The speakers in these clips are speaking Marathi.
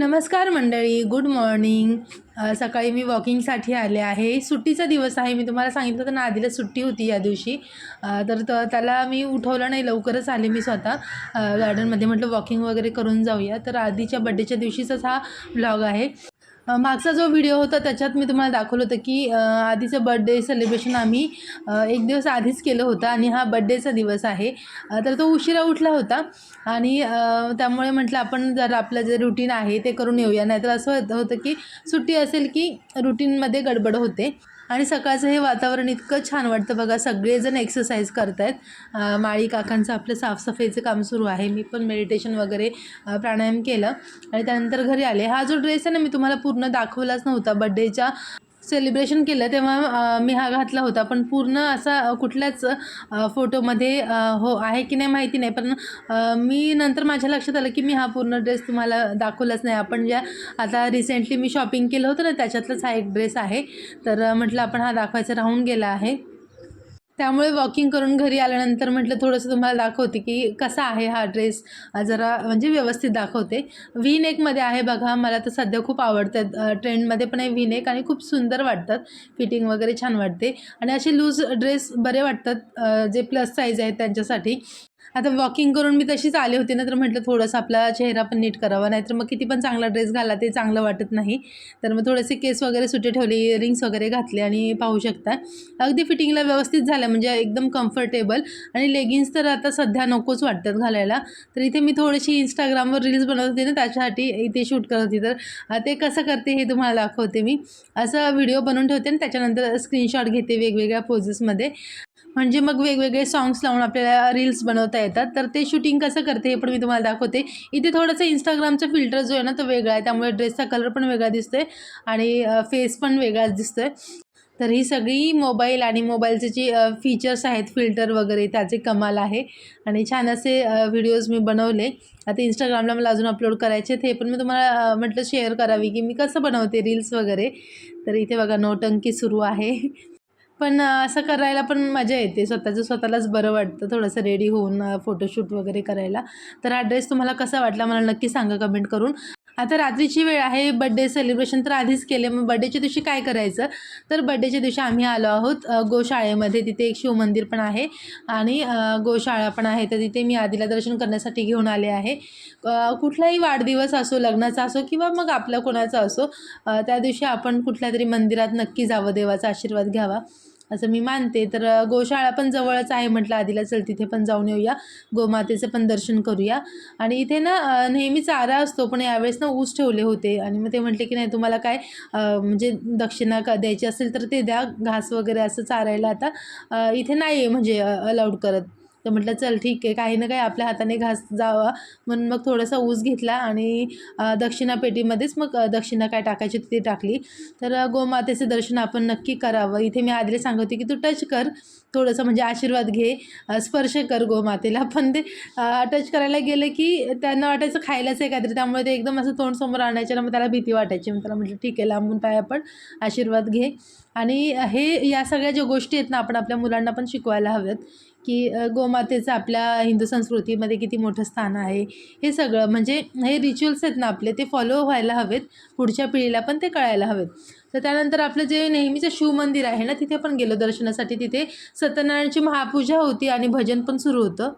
नमस्कार मंडळी गुड मॉर्निंग सकाळी मी वॉकिंगसाठी आले आहे. सुट्टीचा दिवस आहे. मी तुम्हाला सांगितलं होतं ना आधीला सुट्टी होती या दिवशी. तर त त्याला मी उठवलं नाही. लवकरच आले मी स्वतः. गार्डनमध्ये म्हटलं वॉकिंग वगैरे करून जाऊया. तर आधीच्या बड्डेच्या दिवशीचाच हा ब्लॉग आहे. मागचा जो व्हिडिओ होता त्याच्यात मी तुम्हाला दाखवलं होतं की आधीचं बड्डे सेलिब्रेशन आम्ही एक दिवस आधीच केलं होतं आणि हा बड्डेचा दिवस आहे. तर तो उशिरा उठला होता आणि त्यामुळे म्हटलं आपण जर आपलं जे रुटीन आहे ते करून येऊया. नाहीतर असं होतं की सुट्टी असेल की रुटीनमध्ये गडबड होते. आणि सकाळचं हे वातावरण इतकं छान वाटतं बघा सगळेजण एक्सरसाइज करत आहेत माळी काकांचं आपलं साफसफाईचं काम सुरू आहे. मी पण मेडिटेशन वगैरे प्राणायाम केलं. आणि त्यानंतर घरी आले. हा जो ड्रेस आहे ना मी तुम्हाला पूर्ण दाखवलाच नव्हता. बड्डेच्या सेलिब्रेशन केलं तेव्हा मी हा घातला होता. पण पूर्ण असा कुठल्याच फोटोमध्ये हो आहे की नाही माहिती नाही. पण मी नंतर माझ्या लक्षात आलं की मी हा पूर्ण ड्रेस तुम्हाला दाखवलाच नाही. आपण ज्या आता रिसेंटली मी शॉपिंग केलं होतं ना त्याच्यातलाच हा एक ड्रेस आहे. तर म्हटलं आपण हा दाखवायचा राहून गेला आहे. त्यामुळे वॉकिंग करून घरी आल्यानंतर म्हटलं थोडंसं तुम्हाला दाखवते की कसा आहे हा ड्रेस जरा म्हणजे व्यवस्थित दाखवते. व्ही नेकमध्ये आहे बघा मला तर सध्या खूप आवडतात. ट्रेंडमध्ये पण आहे व्ही नेक आणि खूप सुंदर वाटतात. फिटिंग वगैरे छान वाटते. आणि असे लूज ड्रेस बरे वाटतात जे प्लस साईज आहेत त्यांच्यासाठी. आता वॉकिंग करून मी तशीच आले होते ना तर म्हटलं थोडंसं आपला चेहरा पण नीट करावा नाहीतर मग किती पण चांगला ड्रेस घाला ते चांगलं वाटत नाही. तर मग थोडेसे केस वगैरे सुटे ठेवले इयरिंग्स वगैरे घातले आणि पाहू शकता. अगदी फिटिंगला व्यवस्थित झालं म्हणजे एकदम कम्फर्टेबल आणि लेगिन्स तर आता सध्या नकोच वाटतात घालायला. तर इथे मी थोडीशी इंस्टाग्रामवर रील्स बनवत होते ना त्याच्यासाठी इथे शूट करत होती. तर ते कसं करते हे तुम्हाला दाखवते मी. असं व्हिडिओ बनवून ठेवते आणि त्याच्यानंतर स्क्रीनशॉट घेते वेगवेगळ्या पोजेसमध्ये म्हणजे मग वेगवेगळे सॉंग्स लावून आपल्याला रील्स बनवता येतात. तर ते शूटिंग कसं करते हे पण मी तुम्हाला दाखवते. इथे थोडंसं इंस्टाग्रामचा फिल्टर जो आहे ना तो वेगळा आहे. त्यामुळे ड्रेसचा कलर पण वेगळा दिसतो आहे आणि फेस पण वेगळाच दिसतो आहे तर ही सगळी मोबाईल आणि मोबाईलचे जे फीचर्स आहेत फिल्टर वगैरे त्याचे कमाल आहे. आणि छान असे व्हिडिओज मी बनवले. आता इंस्टाग्रामला मला अजून अपलोड करायचे ते पण मी तुम्हाला म्हटलं शेअर करावी की मी कसं बनवते रील्स वगैरे. तर इथे बघा नोटंकी सुरू आहे. पण असं करायला पण मजा येते. स्वतःचं स्वतःलाच बरं वाटतं थोडंसं रेडी होऊन फोटोशूट वगैरे करायला. तर हा ड्रेस तुम्हाला कसा वाटला मला नक्की सांगा कमेंट करून. आता रात्रीची वेळ आहे बड्डे सेलिब्रेशन तर आधीच केले. मग बड्डेच्या दिवशी काय करायचं? तर बड्डेच्या दिवशी आम्ही आलो आहोत गोशाळेमध्ये. तिथे एक शिवमंदिर पण आहे आणि गोशाळा पण आहे. तर तिथे मी आधीला दर्शन करण्यासाठी घेऊन आले आहे. कुठलाही वाढदिवस असो लग्नाचा असो किंवा मग आपला कोणाचा असो त्या दिवशी आपण कुठल्या तरी मंदिरात नक्की जावं देवाचा आशीर्वाद घ्यावा. असं मी मानते. तर गोशाळा पण जवळच आहे म्हटलं आधीला. चल तिथे पण जाऊन येऊया. गोमातेचं पण दर्शन करूया. आणि इथे ना नेहमी चारा असतो पण यावेळेस ना ऊस ठेवले होते. आणि मग ते म्हटले की नाही तुम्हाला काय म्हणजे दक्षिणा का द्यायची असेल तर ते द्या. घास वगैरे असं चारायला आता इथे नाही आहे म्हणजे अलाउड करत. तर म्हटलं चल ठीक आहे काही ना काही आपल्या हाताने घास जावा. म्हणून मग थोडासा ऊस घेतला आणि दक्षिणा पेटीमध्येच मग दक्षिणा काय टाकायची ती टाकली. तर गोमातेचं दर्शन आपण नक्की करावं. इथे मी आधीला सांगत होते की तू टच कर थोडंसं म्हणजे आशीर्वाद घे स्पर्श कर गोमातेला. पण ते टच करायला गेलं की त्यांना वाटायचं खायलाच आहे काहीतरी त्यामुळे ते एकदम असं तोंड समोर आणायचे ना मग त्याला भीती वाटायची. मग त्याला म्हटलं ठीक आहे लांबून पाय आपण आशीर्वाद घे. आणि हे या सगळ्या ज्या गोष्टी आहेत ना आपण आपल्या मुलांना पण शिकवायला हव्यात. की गोमातेचं आपल्या हिंदू संस्कृतीमध्ये किती मोठं स्थान आहे हे सगळं म्हणजे हे रिच्युअल्स आहेत ना आपले ते फॉलो व्हायला हवेत पुढच्या पिढीला पण ते कळायला हवेत. तर त्यानंतर आपलं जे नेहमीचं शिवमंदिर आहे ना तिथे पण गेलो दर्शनासाठी तिथे सत्यनारायणची महापूजा होती आणि भजन पण सुरू होतं.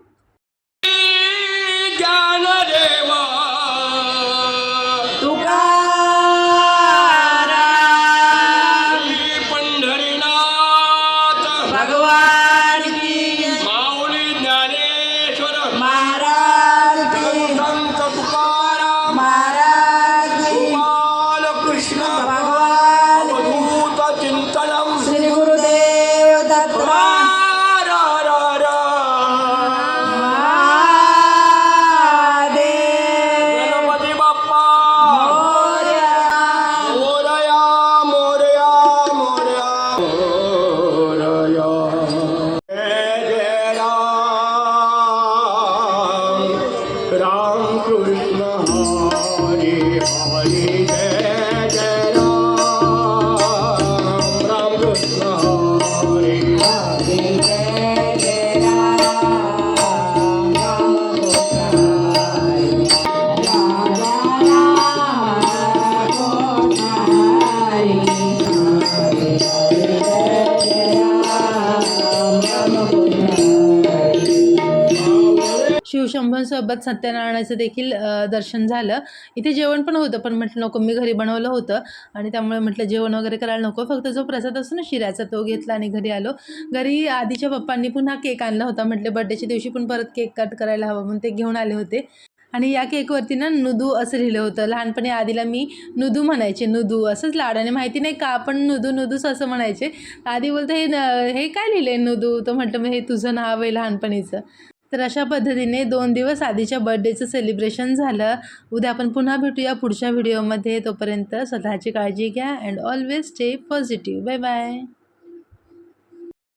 सोबत सत्यनारायणाचं देखील दर्शन झालं. इथे जेवण पण होतं पण म्हटलं नको मी घरी बनवलं होतं. आणि त्यामुळे म्हटलं जेवण वगैरे करायला नको. फक्त जो प्रसाद असतो ना शिऱ्याचा तो घेतला आणि घरी आलो. घरी आधीच्या पप्पांनी पुन्हा केक आणला होता. म्हटलं बड्डेच्या दिवशी पण परत केक कट करायला हवा म्हणून ते घेऊन आले होते. आणि या केकवरती ना नुदू असं लिहिलं होतं. लहानपणी आधीला मी नुदू म्हणायचे नुदू. असंच लाडाने माहिती नाही का आपण नुदू नुदूस असं म्हणायचे. आधी बोलतं हे न- हे काय लिहिलं आहे नुदू? तर म्हटलं मग हे तुझं नाव आहे लहानपणीचं. तर अशा पद्धतीने दोन दिवस आधीच्या बर्थडेचं सेलिब्रेशन झालं. उद्या आपण पुन्हा भेटूया पुढच्या व्हिडिओमध्ये तोपर्यंत स्वतःची काळजी घ्या and always stay positive bye bye